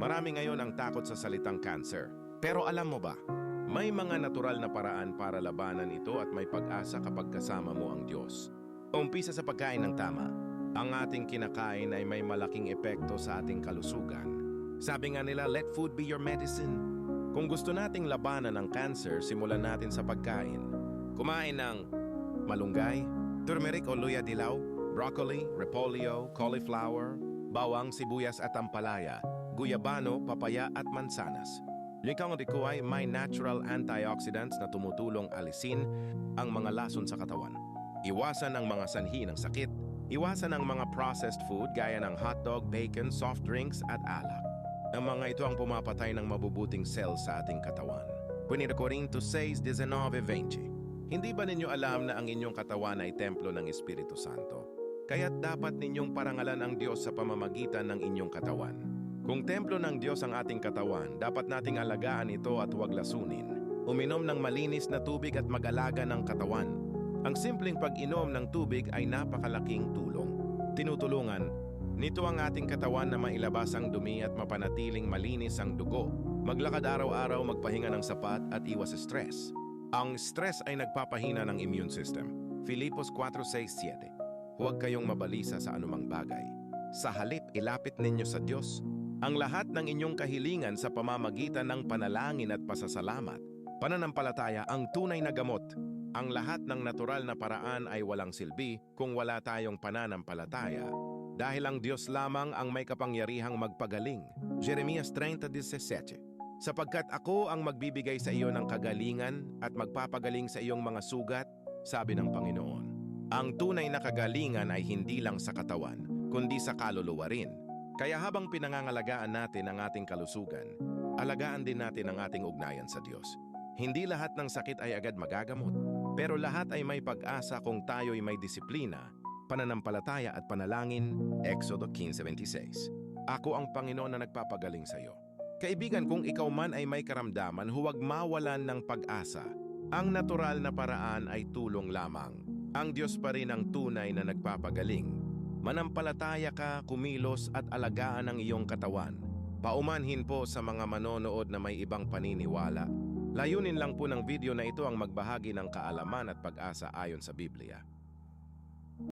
Marami ngayon ang takot sa salitang cancer. Pero alam mo ba, may mga natural na paraan para labanan ito at may pag-asa kapag kasama mo ang Diyos. Umpisa sa pagkain ng tama. Ang ating kinakain ay may malaking epekto sa ating kalusugan. Sabi nga nila, let food be your medicine. Kung gusto nating labanan ang cancer, simulan natin sa pagkain. Kumain ng malunggay, turmeric o luya dilaw, broccoli, repolyo, cauliflower, bawang, sibuyas at ampalaya, guyabano, papaya at mansanas. Likang ko ay may natural antioxidants na tumutulong alisin ang mga lason sa katawan. Iwasan ang mga sanhi ng sakit. Iwasan ang mga processed food gaya ng hotdog, bacon, soft drinks at alak. Ang mga ito ang pumapatay ng mabubuting cells sa ating katawan. Punira Corinto 6.19.20 Hindi ba ninyo alam na ang inyong katawan ay templo ng Espiritu Santo? Kaya't dapat ninyong parangalan ang Diyos sa pamamagitan ng inyong katawan. Kung templo ng Diyos ang ating katawan, dapat nating alagaan ito at huwag lasunin. Uminom ng malinis na tubig at mag-alaga ng katawan. Ang simpleng pag-inom ng tubig ay napakalaking tulong. Tinutulungan, nito ang ating katawan na mailabas ang dumi at mapanatiling malinis ang dugo. Maglakad araw-araw, magpahinga ng sapat at iwas stress. Ang stress ay nagpapahina ng immune system. Filipos 4.6.7 Huwag kayong mabalisa sa anumang bagay. Sa halip, ilapit ninyo sa Diyos ang lahat ng inyong kahilingan sa pamamagitan ng panalangin at pasasalamat. Pananampalataya ang tunay na gamot. Ang lahat ng natural na paraan ay walang silbi kung wala tayong pananampalataya. Dahil ang Diyos lamang ang may kapangyarihang magpagaling. Jeremias 30.17 Sapagkat ako ang magbibigay sa iyo ng kagalingan at magpapagaling sa iyong mga sugat, sabi ng Panginoon. Ang tunay na kagalingan ay hindi lang sa katawan, kundi sa kaluluwa rin. Kaya habang pinangangalagaan natin ang ating kalusugan, alagaan din natin ang ating ugnayan sa Diyos. Hindi lahat ng sakit ay agad magagamot, pero lahat ay may pag-asa kung tayo'y may disiplina, pananampalataya at panalangin, Exodo 15.26. Ako ang Panginoon na nagpapagaling sa iyo. Kaibigan, kung ikaw man ay may karamdaman, huwag mawalan ng pag-asa. Ang natural na paraan ay tulong lamang. Ang Diyos pa rin ang tunay na nagpapagaling. Manampalataya ka, kumilos at alagaan ang iyong katawan. Paumanhin po sa mga manonood na may ibang paniniwala. Layunin lang po ng video na ito ang magbahagi ng kaalaman at pag-asa ayon sa Biblia.